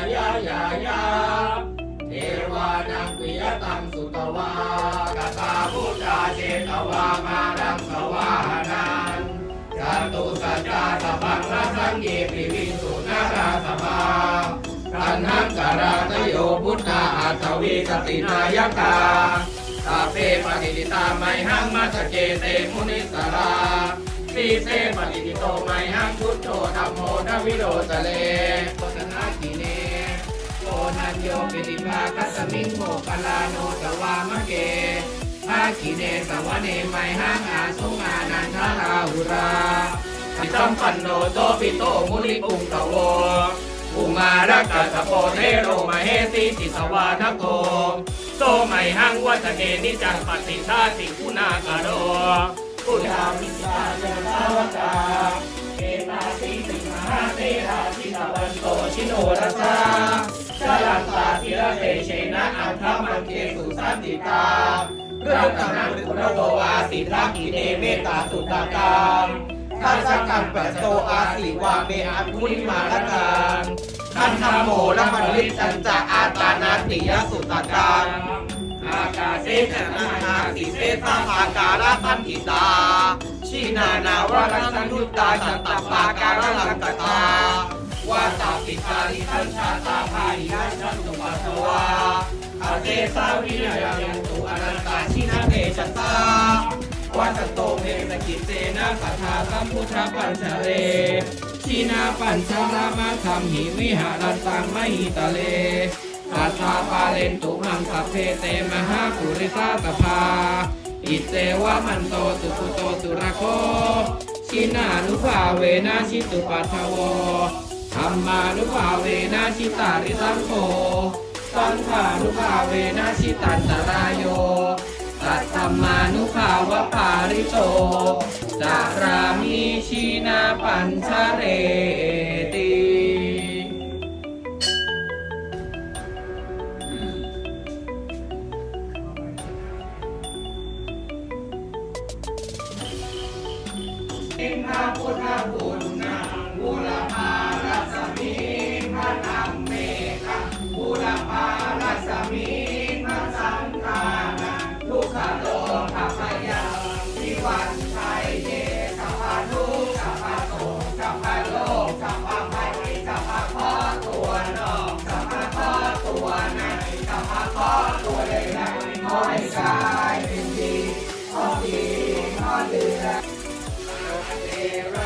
ายายายาเทวานังปิยตังสุตวากตาพุทธาเจตวามารังสวานังจันตุสัจจาสัพพังรัสังเกปิวิสุนาราสมาทันหังกราตโยพุทธาอัตวิสตินายกาตาเปปฏิติตาไมหังมัสเกเตมุนิสราสีเซปฏิติโตไมหังพุทโธธรรมโมนวิโรจเล โยปิติภาคัสมิงโมกลาโนตวามะเกภาคิเนสวเนไมหังอาสุงานันทราหุราปิสัมปันโนโตปิโตมุนิปุงตะโวอุมารักกัสะโพเทโรมาเหสีติสวานโกโตไมหังวัตเกนิจังปฏิทาสิกุณากโรพุทธามิสาเจตาวตาเกตาสีสิมหาเตราชิตวันโตชิโนรัส เตเชนะอันทมังเกสุสันติตาเรื่องตานั้นคุณโตอาสิทักขิเนเมตตาสุตตากามทัศกันปัสโตอาสิวาเมอัมุนิมาลการทันธโมละมันลิจันจะอาตานาติยสุตตามอากาเสนานาสิเสสาภาการะสันติตาชีนานาวรสันุตตาจัตตปาการะลังกตาวาตาปิตาลิทันชาตาภาริยันชันตุปัสสวา เตสาวิริยังตุอนันตาชินาเตชะตาวัสโตเมสกิเตนะสัทธาสัมพุทธปัญจเรชีนาปัญชรามาคัมหิวิหารันตังมหิตะเลสัทธาปาเลนตุมังสัพเพเตมหาปุริสาตภา อิเตวะมันโตสุขุโตสุรโคชินานุภาเวนะชิตุปัทถวธรรมานุภาเวนะชิตาริสังโฆ สังขานุภาเวนะชิตันตรายโยสัตธรรมานุภาวะปาริโตจารามิชินาปัญชเรติสิงหาพุทธบุญ Sarah.